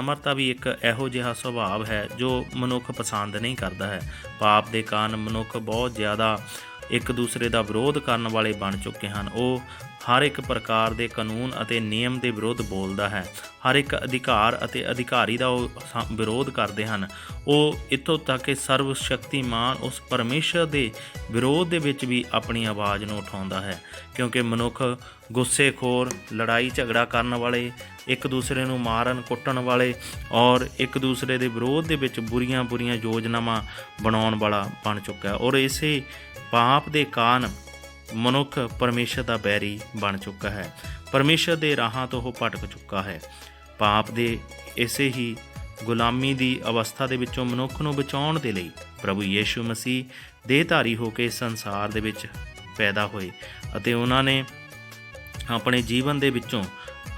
ਅਮਰਤਾ ਵੀ ਇੱਕ ਇਹੋ ਜਿਹਾ ਸੁਭਾਅ ਹੈ ਜੋ ਮਨੁੱਖ ਪਸੰਦ ਨਹੀਂ ਕਰਦਾ ਹੈ। ਪਾਪ ਦੇ ਕਾਰਨ ਮਨੁੱਖ ਬਹੁਤ ਜ਼ਿਆਦਾ ਇੱਕ ਦੂਸਰੇ ਦਾ ਵਿਰੋਧ ਕਰਨ ਵਾਲੇ ਬਣ ਚੁੱਕੇ ਹਨ। ਉਹ ਹਰ ਇੱਕ ਪ੍ਰਕਾਰ ਦੇ ਕਾਨੂੰਨ ਅਤੇ ਨਿਯਮ ਦੇ ਵਿਰੁੱਧ ਬੋਲਦਾ ਹੈ। ਹਰ ਇੱਕ ਅਧਿਕਾਰ ਅਤੇ ਅਧਿਕਾਰੀ ਦਾ ਉਹ ਵਿਰੋਧ ਕਰਦੇ ਹਨ। ਉਹ ਇੱਥੋਂ ਤੱਕ ਕਿ ਸਰਵ ਸ਼ਕਤੀਮਾਨ ਉਸ ਪਰਮੇਸ਼ਰ ਦੇ ਵਿਰੋਧ ਦੇ ਵਿੱਚ ਵੀ ਆਪਣੀ ਆਵਾਜ਼ ਨੂੰ ਉਠਾਉਂਦਾ ਹੈ। ਕਿਉਂਕਿ ਮਨੁੱਖ ਗੁੱਸੇਖੋਰ ਲੜਾਈ ਝਗੜਾ ਕਰਨ ਵਾਲੇ ਇੱਕ ਦੂਸਰੇ ਨੂੰ ਮਾਰਨ, ਕੁੱਟਣ ਵਾਲੇ ਔਰ ਇੱਕ ਦੂਸਰੇ ਦੇ ਵਿਰੋਧ ਦੇ ਵਿੱਚ ਬੁਰੀਆਂ ਬੁਰੀਆਂ ਯੋਜਨਾਵਾਂ ਬਣਾਉਣ ਵਾਲਾ ਬਣ ਚੁੱਕਾ ਹੈ ਔਰ ਇਸੇ ਪਾਪ ਦੇ ਕਾਰਨ ਮਨੁੱਖ ਪਰਮੇਸ਼ਰ ਦਾ ਬੈਰੀ ਬਣ ਚੁੱਕਾ ਹੈ। ਪਰਮੇਸ਼ਰ ਦੇ ਰਾਹਾਂ ਤੋਂ ਉਹ ਭਟਕ ਚੁੱਕਾ ਹੈ। ਪਾਪ ਦੇ ਇਸੇ ਹੀ ਗੁਲਾਮੀ ਦੀ ਅਵਸਥਾ ਦੇ ਵਿੱਚੋਂ ਮਨੁੱਖ ਨੂੰ ਬਚਾਉਣ ਦੇ ਲਈ ਪ੍ਰਭੂ ਯੀਸ਼ੂ ਮਸੀਹ ਦੇਹਧਾਰੀ ਹੋ ਕੇ ਸੰਸਾਰ ਦੇ ਵਿੱਚ ਪੈਦਾ ਹੋਏ ਅਤੇ ਉਹਨਾਂ ਨੇ ਆਪਣੇ ਜੀਵਨ ਦੇ ਵਿੱਚੋਂ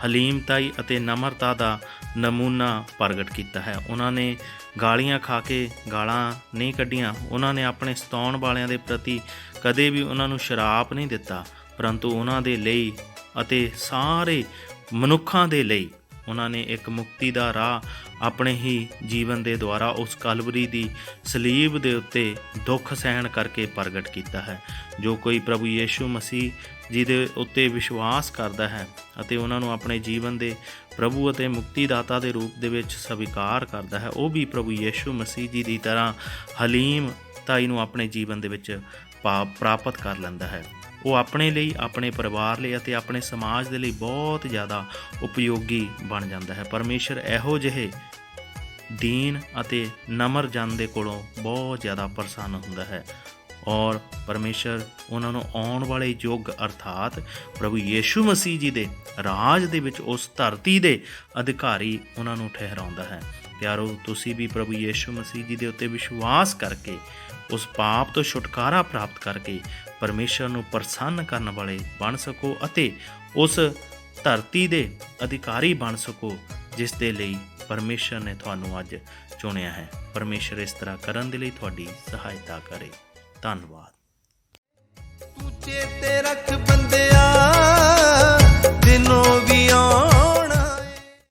ਹਲੀਮਤਾਈ ਅਤੇ ਨਮਰਤਾ ਦਾ ਨਮੂਨਾ ਪ੍ਰਗਟ ਕੀਤਾ ਹੈ। ਉਹਨਾਂ ਨੇ ਗਾਲੀਆਂ ਖਾ ਕੇ ਗਾਲਾਂ ਨਹੀਂ ਕੱਢੀਆਂ। ਉਹਨਾਂ ਨੇ ਆਪਣੇ ਸਤਾਉਣ ਵਾਲਿਆਂ ਦੇ ਪ੍ਰਤੀ ਕਦੇ ਵੀ ਉਹਨਾਂ ਨੂੰ ਸ਼ਰਾਪ ਨਹੀਂ ਦਿੱਤਾ। ਪਰੰਤੂ ਉਹਨਾਂ ਦੇ ਲਈ ਅਤੇ ਸਾਰੇ ਮਨੁੱਖਾਂ ਦੇ ਲਈ ਉਹਨਾਂ ਨੇ ਇੱਕ ਮੁਕਤੀ ਦਾ ਰਾਹ ਆਪਣੇ ਹੀ ਜੀਵਨ ਦੇ ਦੁਆਰਾ ਉਸ ਕਲਵਰੀ ਦੀ ਸਲੀਬ ਦੇ ਉੱਤੇ ਦੁੱਖ ਸਹਿਣ ਕਰਕੇ ਪ੍ਰਗਟ ਕੀਤਾ ਹੈ, ਜੋ ਕੋਈ ਪ੍ਰਭੂ ਯੀਸ਼ੂ ਮਸੀਹ ਜੀ ਦੇ ਉੱਤੇ ਵਿਸ਼ਵਾਸ ਕਰਦਾ ਹੈ ਅਤੇ ਉਹਨਾਂ ਨੂੰ ਆਪਣੇ ਜੀਵਨ ਦੇ ਪ੍ਰਭੂ ਅਤੇ ਮੁਕਤੀ ਦਾਤਾ ਦੇ ਰੂਪ ਦੇ ਵਿੱਚ ਸਵੀਕਾਰ ਕਰਦਾ ਹੈ, ਉਹ ਵੀ ਪ੍ਰਭੂ ਯੀਸ਼ੂ ਮਸੀਹ ਜੀ ਦੀ ਤਰ੍ਹਾਂ ਹਲੀਮ ਤਾਈ ਨੂੰ ਆਪਣੇ ਜੀਵਨ ਦੇ ਵਿੱਚ ਪਾ- ਪ੍ਰਾਪਤ ਕਰ ਲੈਂਦਾ ਹੈ। ਉਹ ਆਪਣੇ ਲਈ, ਆਪਣੇ ਪਰਿਵਾਰ ਲਈ ਅਤੇ ਆਪਣੇ ਸਮਾਜ ਦੇ ਲਈ ਬਹੁਤ ਜ਼ਿਆਦਾ ਉਪਯੋਗੀ ਬਣ ਜਾਂਦਾ ਹੈ। ਪਰਮੇਸ਼ਰ ਇਹੋ ਜਿਹੇ ਦੀਨ ਅਤੇ ਨਮਰ ਜਨ ਦੇ ਕੋਲੋਂ ਬਹੁਤ ਜ਼ਿਆਦਾ ਪ੍ਰਸੰਨ ਹੁੰਦਾ ਹੈ ਔਰ ਪਰਮੇਸ਼ਰ ਉਹਨਾਂ ਨੂੰ ਆਉਣ ਵਾਲੇ ਯੁੱਗ ਅਰਥਾਤ ਪ੍ਰਭੂ ਯੀਸ਼ੂ ਮਸੀਹ ਜੀ ਦੇ ਰਾਜ ਦੇ ਵਿੱਚ, ਉਸ ਧਰਤੀ ਦੇ ਅਧਿਕਾਰੀ ਉਹਨਾਂ ਨੂੰ ਠਹਿਰਾਉਂਦਾ ਹੈ। ਪਿਆਰੋ, ਤੁਸੀਂ ਵੀ ਪ੍ਰਭੂ ਯੀਸ਼ੂ ਮਸੀਹ ਜੀ ਦੇ ਉੱਤੇ ਵਿਸ਼ਵਾਸ ਕਰਕੇ, ਉਸ ਪਾਪ ਤੋਂ ਛੁਟਕਾਰਾ ਪ੍ਰਾਪਤ ਕਰਕੇ ਪਰਮੇਸ਼ਰ ਨੂੰ ਪ੍ਰਸੰਨ ਕਰਨ ਵਾਲੇ ਬਣ ਸਕੋ ਅਤੇ ਉਸ ਧਰਤੀ ਦੇ ਅਧਿਕਾਰੀ ਬਣ ਸਕੋ, ਜਿਸ ਦੇ ਲਈ ਪਰਮੇਸ਼ਰ ਨੇ ਤੁਹਾਨੂੰ ਅੱਜ ਚੁਣਿਆ ਹੈ। ਪਰਮੇਸ਼ਰ ਇਸ ਤਰ੍ਹਾਂ ਕਰਨ ਦੇ ਲਈ ਤੁਹਾਡੀ ਸਹਾਇਤਾ ਕਰੇ। ਧੰਨਵਾਦ। ਤੂੰ ਚੇਤੇ ਰੱਖ ਬੰਦੇ